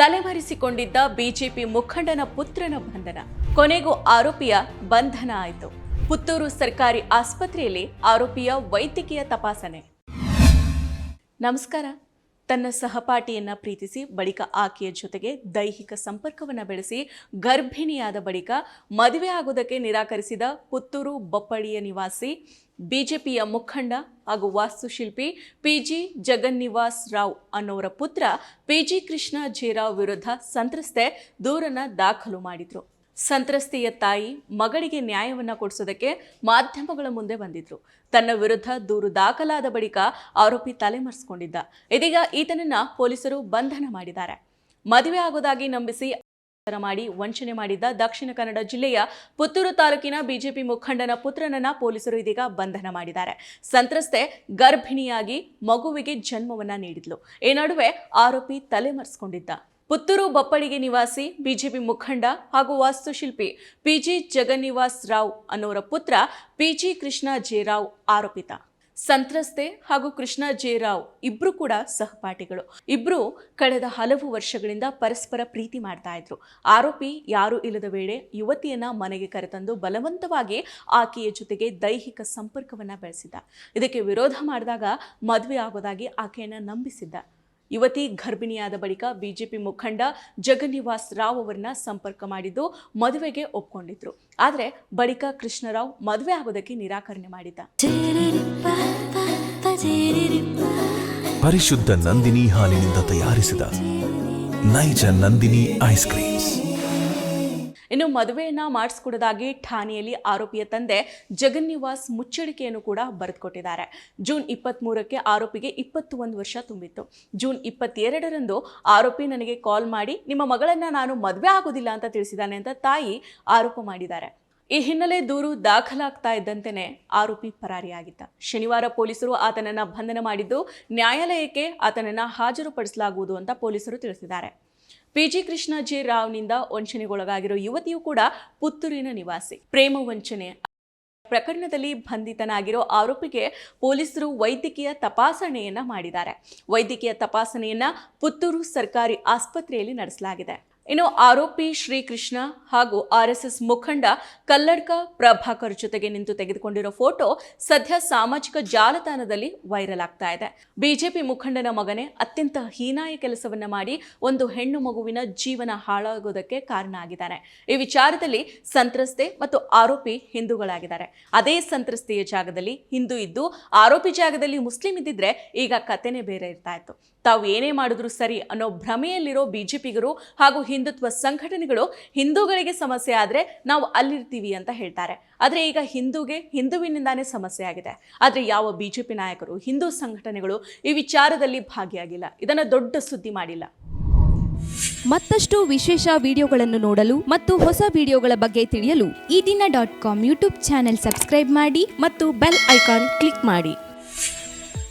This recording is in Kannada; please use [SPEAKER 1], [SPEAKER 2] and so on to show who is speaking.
[SPEAKER 1] ತಲೆಮರೆಸಿಕೊಂಡಿದ್ದ ಬಿಜೆಪಿ ಮುಖಂಡನ ಪುತ್ರನ ಬಂಧನ. ಕೊನೆಗೂ ಆರೋಪಿಯ ಬಂಧನ ಆಯಿತು. ಪುತ್ತೂರು ಸರ್ಕಾರಿ ಆಸ್ಪತ್ರೆಯಲ್ಲಿ ಆರೋಪಿಯ ವೈದ್ಯಕೀಯ ತಪಾಸಣೆ. ನಮಸ್ಕಾರ. ತನ್ನ ಸಹಪಾಠಿಯನ್ನ ಪ್ರೀತಿಸಿ ಬಳಿಕ ಆಕೆಯ ಜೊತೆಗೆ ದೈಹಿಕ ಸಂಪರ್ಕವನ್ನು ಬೆಳೆಸಿ ಗರ್ಭಿಣಿಯಾದ ಬಳಿಕ ಮದುವೆ ಆಗುವುದಕ್ಕೆ ನಿರಾಕರಿಸಿದ ಪುತ್ತೂರು ಬಪ್ಪಳಿಯ ನಿವಾಸಿ ಬಿಜೆಪಿಯ ಮುಖಂಡ ಹಾಗೂ ವಾಸ್ತುಶಿಲ್ಪಿ ಪಿಜಿ ಜಗನ್ನಿವಾಸ್ ರಾವ್ ಅನ್ನೋರ ಪುತ್ರ ಪಿಜಿ ಕೃಷ್ಣ ಜೇರಾವ್ ವಿರುದ್ಧ ಸಂತ್ರಸ್ತೆ ದೂರನ ದಾಖಲು ಮಾಡಿದ್ರು. ಸಂತ್ರಸ್ತೆಯ ತಾಯಿ ಮಗಳಿಗೆ ನ್ಯಾಯವನ್ನ ಕೊಡಿಸೋದಕ್ಕೆ ಮಾಧ್ಯಮಗಳ ಮುಂದೆ ಬಂದಿದ್ರು. ತನ್ನ ವಿರುದ್ಧ ದೂರು ದಾಖಲಾದ ಬಳಿಕ ಆರೋಪಿ ತಲೆಮರೆಸಿಕೊಂಡಿದ್ದ. ಇದೀಗ ಈತನನ್ನ ಪೊಲೀಸರು ಬಂಧನ ಮಾಡಿದ್ದಾರೆ. ಮದುವೆ ಆಗೋದಾಗಿ ನಂಬಿಸಿ ಮಾಡಿ ವಂಚನೆ ಮಾಡಿದ್ದ ದಕ್ಷಿಣ ಕನ್ನಡ ಜಿಲ್ಲೆಯ ಪುತ್ತೂರು ತಾಲೂಕಿನ ಬಿಜೆಪಿ ಮುಖಂಡನ ಪುತ್ರನನ್ನ ಪೊಲೀಸರು ಇದೀಗ ಬಂಧನ ಮಾಡಿದ್ದಾರೆ. ಸಂತ್ರಸ್ತೆ ಗರ್ಭಿಣಿಯಾಗಿ ಮಗುವಿಗೆ ಜನ್ಮವನ್ನ ನೀಡಿದ್ಲು. ಈ ನಡುವೆ ಆರೋಪಿ ತಲೆಮರೆಸಿಕೊಂಡಿದ್ದ. ಪುತ್ತೂರು ಬಪ್ಪಳಿಗೆ ನಿವಾಸಿ ಬಿಜೆಪಿ ಮುಖಂಡ ಹಾಗೂ ವಾಸ್ತುಶಿಲ್ಪಿ ಪಿಜಿ ಜಗನ್ನಿವಾಸ್ ರಾವ್ ಅನ್ನೋರ ಪುತ್ರ P G Krishna J Rao ಆರೋಪಿತ. ಸಂತ್ರಸ್ತೆ ಹಾಗೂ ಕೃಷ್ಣ ಜೇರಾವ್ ಇಬ್ರು ಕೂಡ ಸಹಪಾಠಿಗಳು. ಇಬ್ರು ಕಳೆದ ಹಲವು ವರ್ಷಗಳಿಂದ ಪರಸ್ಪರ ಪ್ರೀತಿ ಮಾಡ್ತಾ ಇದ್ರು. ಆರೋಪಿ ಯಾರು ಇಲ್ಲದ ವೇಳೆ ಯುವತಿಯನ್ನ ಮನೆಗೆ ಕರೆತಂದು ಬಲವಂತವಾಗಿ ಆಕೆಯ ಜೊತೆಗೆ ದೈಹಿಕ ಸಂಪರ್ಕವನ್ನ ಬೆಳೆಸಿದ್ದ. ಇದಕ್ಕೆ ವಿರೋಧ ಮಾಡಿದಾಗ ಮದುವೆ ಆಗೋದಾಗಿ ಆಕೆಯನ್ನ ನಂಬಿಸಿದ್ದ. ಯುವತಿ ಗರ್ಭಿಣಿಯಾದ ಬಳಿಕ ಬಿಜೆಪಿ ಮುಖಂಡ ಜಗನ್ನಿವಾಸ್ ರಾವ್ ಅವರನ್ನ ಸಂಪರ್ಕ ಮಾಡಿದ್ದು ಮದುವೆಗೆ ಒಪ್ಕೊಂಡಿದ್ರು. ಆದರೆ ಬಳಿಕ ಕೃಷ್ಣರಾವ್ ಮದುವೆ ಆಗೋದಕ್ಕೆ ನಿರಾಕರಣೆ ಮಾಡಿದ್ದ.
[SPEAKER 2] ಪರಿಶುದ್ಧ ನಂದಿನಿ ಹಾಲಿನಿಂದ ತಯಾರಿಸಿದ ನೈಜ ನಂದಿನಿ ಐಸ್ ಕ್ರೀಮ್ಸ್.
[SPEAKER 1] ಇನ್ನು ಮದುವೆಯನ್ನ ಮಾಡಿಸ್ಕೊಡೋದಾಗಿ ಠಾಣೆಯಲ್ಲಿ ಆರೋಪಿಯ ತಂದೆ ಜಗನ್ನಿವಾಸ್ ಮುಚ್ಚಳಿಕೆಯನ್ನು ಕೂಡ ಬರೆದುಕೊಟ್ಟಿದ್ದಾರೆ. ಜೂನ್ ಇಪ್ಪತ್ತ್ಮೂರಕ್ಕೆ ಆರೋಪಿಗೆ ಇಪ್ಪತ್ತು ಒಂದು ವರ್ಷ ತುಂಬಿತ್ತು. ಜೂನ್ ಇಪ್ಪತ್ತೆರಡರಂದು ಆರೋಪಿ ನನಗೆ ಕಾಲ್ ಮಾಡಿ, ನಿಮ್ಮ ಮಗಳನ್ನ ನಾನು ಮದುವೆ ಆಗೋದಿಲ್ಲ ಅಂತ ತಿಳಿಸಿದ್ದಾನೆ ಅಂತ ತಾಯಿ ಆರೋಪ ಮಾಡಿದ್ದಾರೆ. ಈ ಹಿನ್ನೆಲೆ ದೂರು ದಾಖಲಾಗ್ತಾ ಇದ್ದಂತೆಯೇ ಆರೋಪಿ ಪರಾರಿಯಾಗಿದ್ದ. ಶನಿವಾರ ಪೊಲೀಸರು ಆತನನ್ನ ಬಂಧನ ಮಾಡಿದ್ದು ನ್ಯಾಯಾಲಯಕ್ಕೆ ಆತನನ್ನ ಹಾಜರುಪಡಿಸಲಾಗುವುದು ಅಂತ ಪೊಲೀಸರು ತಿಳಿಸಿದ್ದಾರೆ. ಪಿಜಿ ಕೃಷ್ಣ ಜೆ ರಾವ್ನಿಂದ ವಂಚನೆಗೊಳಗಾಗಿರೋ ಯುವತಿಯು ಕೂಡ ಪುತ್ತೂರಿನ ನಿವಾಸಿ. ಪ್ರೇಮ ವಂಚನೆ. ಪ್ರಕರಣದಲ್ಲಿ ಬಂಧಿತನಾಗಿರೋ ಆರೋಪಿಗೆ ಪೊಲೀಸರು ವೈದ್ಯಕೀಯ ತಪಾಸಣೆಯನ್ನ ಮಾಡಿದ್ದಾರೆ. ವೈದ್ಯಕೀಯ ತಪಾಸಣೆಯನ್ನ ಪುತ್ತೂರು ಸರ್ಕಾರಿ ಆಸ್ಪತ್ರೆಯಲ್ಲಿ ನಡೆಸಲಾಗಿದೆ. ಇನ್ನು ಆರೋಪಿ ಶ್ರೀಕೃಷ್ಣ ಹಾಗೂ ಆರ್ಎಸ್ಎಸ್ ಎಸ್ ಎಸ್ ಮುಖಂಡ ಕಲ್ಲಡ್ಕ ಪ್ರಭಾಕರ್ ಜೊತೆಗೆ ನಿಂತು ತೆಗೆದುಕೊಂಡಿರೋ ಫೋಟೋ ಸದ್ಯ ಸಾಮಾಜಿಕ ಜಾಲತಾಣದಲ್ಲಿ ವೈರಲ್ ಆಗ್ತಾ ಇದೆ. ಬಿಜೆಪಿ ಮುಖಂಡನ ಮಗನೇ ಅತ್ಯಂತ ಹೀನಾಯ ಕೆಲಸವನ್ನ ಮಾಡಿ ಒಂದು ಹೆಣ್ಣು ಮಗುವಿನ ಜೀವನ ಹಾಳಾಗೋದಕ್ಕೆ ಕಾರಣ ಆಗಿದ್ದಾನೆ ಈ ವಿಚಾರದಲ್ಲಿ ಸಂತ್ರಸ್ತೆ ಮತ್ತು ಆರೋಪಿ ಹಿಂದೂಗಳಾಗಿದ್ದಾರೆ. ಅದೇ ಸಂತ್ರಸ್ತೆಯ ಜಾಗದಲ್ಲಿ ಹಿಂದೂ ಇದ್ದು, ಆರೋಪಿ ಜಾಗದಲ್ಲಿ ಮುಸ್ಲಿಂ ಇದ್ದಿದ್ರೆ ಈಗ ಕತೆನೇ ಬೇರೆ ಇರ್ತಾ ಇತ್ತು. ತಾವು ಏನೇ ಮಾಡಿದ್ರು ಸರಿ ಅನ್ನೋ ಭ್ರಮೆಯಲ್ಲಿರೋ ಬಿಜೆಪಿಗರು ಹಾಗೂ ಹಿಂದುತ್ವ ಸಂಘಟನೆಗಳು ಹಿಂದೂಗಳಿಗೆ ಸಮಸ್ಯೆ ಆದರೆ ನಾವು ಅಲ್ಲಿರ್ತೀವಿ ಅಂತ ಹೇಳ್ತಾರೆ. ಆದರೆ ಈಗ ಹಿಂದೂಗೆ ಹಿಂದುವಿನಿಂದಾನೇ ಸಮಸ್ಯೆ ಆಗಿದೆ. ಆದರೆ ಯಾವ ಬಿಜೆಪಿ ನಾಯಕರು, ಹಿಂದೂ ಸಂಘಟನೆಗಳು ಈ ವಿಚಾರದಲ್ಲಿ ಭಾಗಿಯಾಗಿಲ್ಲ. ಇದನ್ನು ದೊಡ್ಡ ಸುದ್ದಿ ಮಾಡಿಲ್ಲ.
[SPEAKER 3] ಮತ್ತಷ್ಟು ವಿಶೇಷ ವಿಡಿಯೋಗಳನ್ನು ನೋಡಲು ಮತ್ತು ಹೊಸ ವಿಡಿಯೋಗಳ ಬಗ್ಗೆ ತಿಳಿಯಲು
[SPEAKER 4] Ee Dina dot com YouTube channel subscribe ಮಾಡಿ
[SPEAKER 3] ಮತ್ತು ಬೆಲ್ ಐಕಾನ್ ಕ್ಲಿಕ್ ಮಾಡಿ.